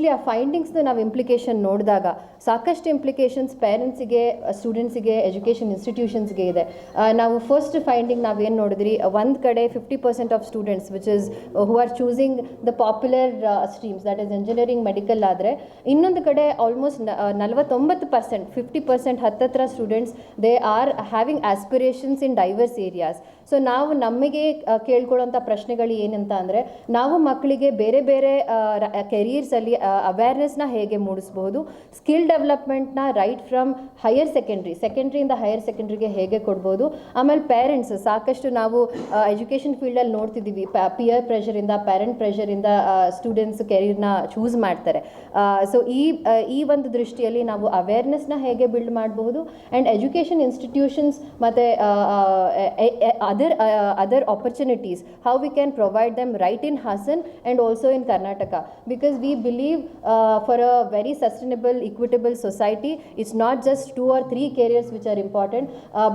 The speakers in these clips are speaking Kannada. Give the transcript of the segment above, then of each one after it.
ಎಸ್ಪೆಷಲಿ ಆ ಫೈಂಡಿಂಗ್ಸ್ನ ನಾವು ಇಂಪ್ಲಿಕೇಶನ್ ನೋಡಿದಾಗ ಸಾಕಷ್ಟು ಇಂಪ್ಲಿಕೇಶನ್ಸ್ ಪೇರೆಂಟ್ಸಿಗೆ ಸ್ಟೂಡೆಂಟ್ಸಿಗೆ ಎಜುಕೇಷನ್ ಇನ್ಸ್ಟಿಟ್ಯೂಷನ್ಸ್ಗೆ ಇದೆ. ನಾವು ಫಸ್ಟ್ ಫೈಂಡಿಂಗ್ ನಾವು ಏನು ನೋಡಿದ್ರಿ? ಒಂದು ಕಡೆ fifty percent of students which is who are choosing the popular streams that is engineering medical ಆದರೆ, ಇನ್ನೊಂದು ಕಡೆ ಆಲ್ಮೋಸ್ಟ್ ನಲವತ್ತೊಂಬತ್ತು ಪರ್ಸೆಂಟ್ ಫಿಫ್ಟಿ ಪರ್ಸೆಂಟ್ ಹತ್ತತ್ರ students they are having aspirations in diverse areas so ನಾವು ನಮಗೆ ಕೇಳ್ಕೊಳ್ಳೋಂಥ ಪ್ರಶ್ನೆಗಳು ಏನಂತ ಅಂದರೆ, ನಾವು ಮಕ್ಕಳಿಗೆ ಬೇರೆ ಬೇರೆ ಕೆರಿಯರ್ಸಲ್ಲಿ ಅವೇರ್ನೆಸ್ನ ಹೇಗೆ ಮೂಡಿಸಬಹುದು? ಸ್ಕಿಲ್ ಡೆವಲಪ್ಮೆಂಟ್ನ ರೈಟ್ ಫ್ರಮ್ ಹೈಯರ್ ಸೆಕೆಂಡ್ರಿ ಸೆಕೆಂಡ್ರಿಯಿಂದ ಹೈಯರ್ ಸೆಕೆಂಡ್ರಿಗೆ ಹೇಗೆ ಕೊಡ್ಬೋದು ಆಮೇಲೆ ಪೇರೆಂಟ್ಸ್ ಸಾಕಷ್ಟು ನಾವು ಎಜುಕೇಷನ್ ಫೀಲ್ಡಲ್ಲಿ ನೋಡ್ತಿದ್ದೀವಿ. ಪಿಯರ್ ಪ್ರೆಷರಿಂದ ಪೇರೆಂಟ್ ಪ್ರೆಷರಿಂದ ಸ್ಟೂಡೆಂಟ್ಸ್ ಕೆರಿಯರ್ನ ಚೂಸ್ ಮಾಡ್ತಾರೆ. ಸೊ ಈ ಈ ಒಂದು ದೃಷ್ಟಿಯಲ್ಲಿ ನಾವು ಅವೇರ್ನೆಸ್ನ ಹೇಗೆ ಬಿಲ್ಡ್ ಮಾಡಬಹುದು? ಆ್ಯಂಡ್ ಎಜುಕೇಷನ್ ಇನ್ಸ್ಟಿಟ್ಯೂಷನ್ಸ್ ಮತ್ತು other other opportunities how we can provide them right in Hassan and also in Karnataka because we believe for a very sustainable equitable society it's not just two or three careers which are important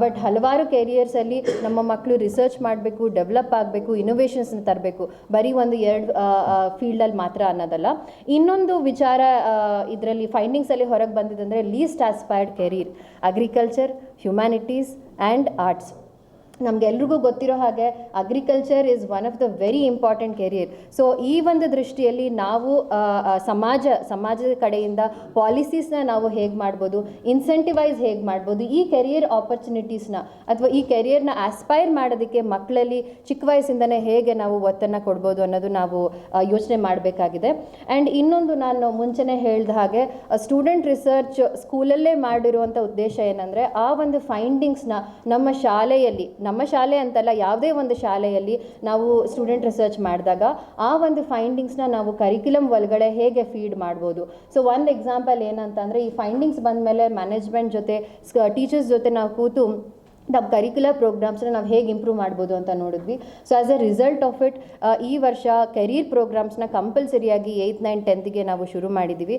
but ಹಲವಾರು ಕೆರಿಯರ್ಸಲ್ಲಿ ನಮ್ಮ ಮಕ್ಕಳು ರಿಸರ್ಚ್ ಮಾಡಬೇಕು ಡೆವಲಪ್ ಆಗಬೇಕು ಇನೋವೇಷನ್ಸ್ನ ತರಬೇಕು. ಬರೀ ಒಂದು ಎರಡು ಫೀಲ್ಡಲ್ಲಿ ಮಾತ್ರ ಅನ್ನೋದಲ್ಲ. ಇನ್ನೊಂದು ವಿಚಾರ ಇದರಲ್ಲಿ ಫೈಂಡಿಂಗ್ಸಲ್ಲಿ ಹೊರಗೆ ಬಂದಿದ್ದಂದರೆ least aspired career agriculture humanities and arts ನಮಗೆಲ್ರಿಗೂ ಗೊತ್ತಿರೋ ಹಾಗೆ agriculture is one of the very important career so ಈ ಒಂದು ದೃಷ್ಟಿಯಲ್ಲಿ ನಾವು ಸಮಾಜ, ಸಮಾಜದ ಕಡೆಯಿಂದ ಪಾಲಿಸೀಸ್ನ ನಾವು ಹೇಗೆ ಮಾಡ್ಬೋದು ಇನ್ಸೆಂಟಿವೈಸ್ ಹೇಗೆ ಮಾಡ್ಬೋದು, ಈ ಕೆರಿಯರ್ ಆಪರ್ಚುನಿಟೀಸ್ನ ಅಥವಾ ಈ ಕೆರಿಯರ್ನ ಆಸ್ಪೈರ್ ಮಾಡೋದಕ್ಕೆ ಮಕ್ಕಳಲ್ಲಿ ಚಿಕ್ಕ ವಯಸ್ಸಿಂದನೇ ಹೇಗೆ ನಾವು ಒತ್ತನ್ನು ಕೊಡ್ಬೋದು ಅನ್ನೋದು ನಾವು ಯೋಚನೆ ಮಾಡಬೇಕಾಗಿದೆ. ಆ್ಯಂಡ್ ಇನ್ನೊಂದು ನಾನು ಮುಂಚೆನೇ ಹೇಳಿದ ಹಾಗೆ ಸ್ಟೂಡೆಂಟ್ ರಿಸರ್ಚ್ ಸ್ಕೂಲಲ್ಲೇ ಮಾಡಿರುವಂಥ ಉದ್ದೇಶ ಏನಂದರೆ ಆ ಒಂದು ಫೈಂಡಿಂಗ್ಸ್ನ ನಮ್ಮ ಶಾಲೆಯಲ್ಲಿ ನಮ್ಮ ಶಾಲೆ ಅಂತಲ್ಲ, ಯಾವುದೇ ಒಂದು ಶಾಲೆಯಲ್ಲಿ ನಾವು ಸ್ಟೂಡೆಂಟ್ ರಿಸರ್ಚ್ ಮಾಡಿದಾಗ ಆ ಒಂದು ಫೈಂಡಿಂಗ್ಸ್ನ ನಾವು ಕರಿಕ್ಯುಲಮ್ ಒಳಗಡೆ ಹೇಗೆ ಫೀಡ್ ಮಾಡ್ಬೋದು? ಸೊ ಒಂದು ಎಕ್ಸಾಂಪಲ್ ಏನಂತಂದರೆ, ಈ ಫೈಂಡಿಂಗ್ಸ್ ಬಂದ ಮೇಲೆ ಮ್ಯಾನೇಜ್ಮೆಂಟ್ ಜೊತೆ ಟೀಚರ್ಸ್ ಜೊತೆ ನಾವು ಕೂತು ನಮ್ಮ ಕರಿಕ್ಯುಲರ್ ಪ್ರೋಗ್ರಾಮ್ಸ್ನ ನಾವು ಹೇಗೆ ಇಂಪ್ರೂವ್ ಮಾಡ್ಬೋದು ಅಂತ ನೋಡಿದ್ವಿ. So as a result of it ಈ ವರ್ಷ ಕೆರಿಯರ್ ಪ್ರೋಗ್ರಾಮ್ಸ್ನ ಕಂಪಲ್ಸರಿಯಾಗಿ ಏಯ್ತ್ ನೈನ್ ಟೆಂತ್ಗೆ ನಾವು ಶುರು ಮಾಡಿದ್ದೀವಿ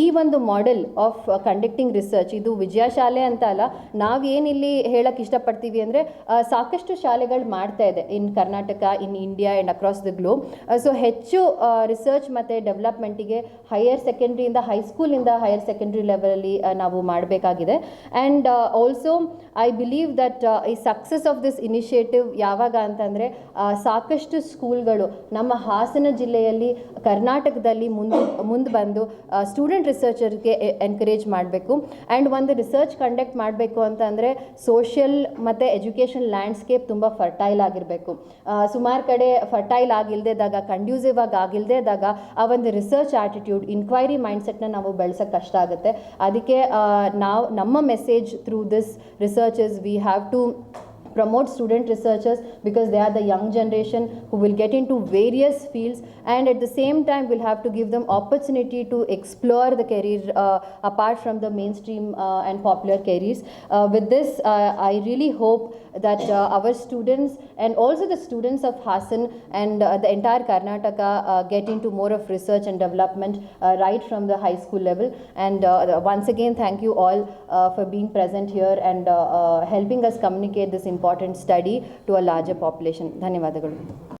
ಈ ಒಂದು ಮಾಡೆಲ್ ಆಫ್ ಕಂಡಕ್ಟಿಂಗ್ ರಿಸರ್ಚ್ ಇದು ವಿಜಯ ಶಾಲೆ ಅಂತ ಅಲ್ಲ ನಾವೇನಿಲ್ಲಿ ಹೇಳಕ್ಕೆ ಇಷ್ಟಪಡ್ತೀವಿ ಅಂದರೆ ಸಾಕಷ್ಟು ಶಾಲೆಗಳು ಮಾಡ್ತಾ ಇದೆ. In Karnataka in India and across the globe so ಹೆಚ್ಚು ರಿಸರ್ಚ್ ಮತ್ತು ಡೆವಲಪ್ಮೆಂಟಿಗೆ ಹೈಯರ್ ಸೆಕೆಂಡ್ರಿಯಿಂದ ಹೈಸ್ಕೂಲಿಂದ ಹೈಯರ್ ಸೆಕೆಂಡ್ರಿ ಲೆವೆಲಲ್ಲಿ ನಾವು ಮಾಡಬೇಕಾಗಿದೆ. And also I believe that ಈ ಸಕ್ಸಸ್ ಆಫ್ ದಿಸ್ ಇನಿಷಿಯೇಟಿವ್ ಯಾವಾಗ ಅಂತಂದರೆ ಸಾಕಷ್ಟು ಸ್ಕೂಲ್ಗಳು ನಮ್ಮ ಹಾಸನ ಜಿಲ್ಲೆಯಲ್ಲಿ ಕರ್ನಾಟಕದಲ್ಲಿ ಮುಂದೆ ಮುಂದೆ ಬಂದು ಸ್ಟೂಡೆಂಟ್ ರಿಸರ್ಚರ್ಗೆ ಎನ್ಕರೇಜ್ ಮಾಡಬೇಕು. ಆ್ಯಂಡ್ ಒಂದು ರಿಸರ್ಚ್ ಕಂಡಕ್ಟ್ ಮಾಡಬೇಕು ಅಂತಂದರೆ ಸೋಷಿಯಲ್ ಮತ್ತು ಎಜುಕೇಷನ್ ಲ್ಯಾಂಡ್ಸ್ಕೇಪ್ ತುಂಬ ಫರ್ಟೈಲ್ ಆಗಿರಬೇಕು. ಸುಮಾರು ಕಡೆ ಫರ್ಟೈಲ್ ಆಗಿಲ್ದೇದಾಗ ಕಂಡ್ಯೂಸಿವ್ ಆಗಿ ಇದ್ದಾಗ, ಆ ಒಂದು ರಿಸರ್ಚ್ ಆಟಿಟ್ಯೂಡ್ ಇನ್ಕ್ವೈರಿ ಮೈಂಡ್ಸೆಟ್ನ ನಾವು ಬೆಳೆಸೋಕ್ಕೆ ಕಷ್ಟ ಆಗುತ್ತೆ. ಅದಕ್ಕೆ ನಾವು, ನಮ್ಮ message through this researches we have to promote student researchers because they are the young generation who will get into various fields and at the same time we'll have to give them opportunity to explore the career uh, apart from the mainstream uh, and popular careers uh, with this uh, i really hope that uh, our students and also the students of Hassan and uh, the entire Karnataka get into more of research and development right from the high school level. And once again, thank you all for being present here and helping us communicate this important study to a larger population. ಧನ್ಯವಾದಗಳು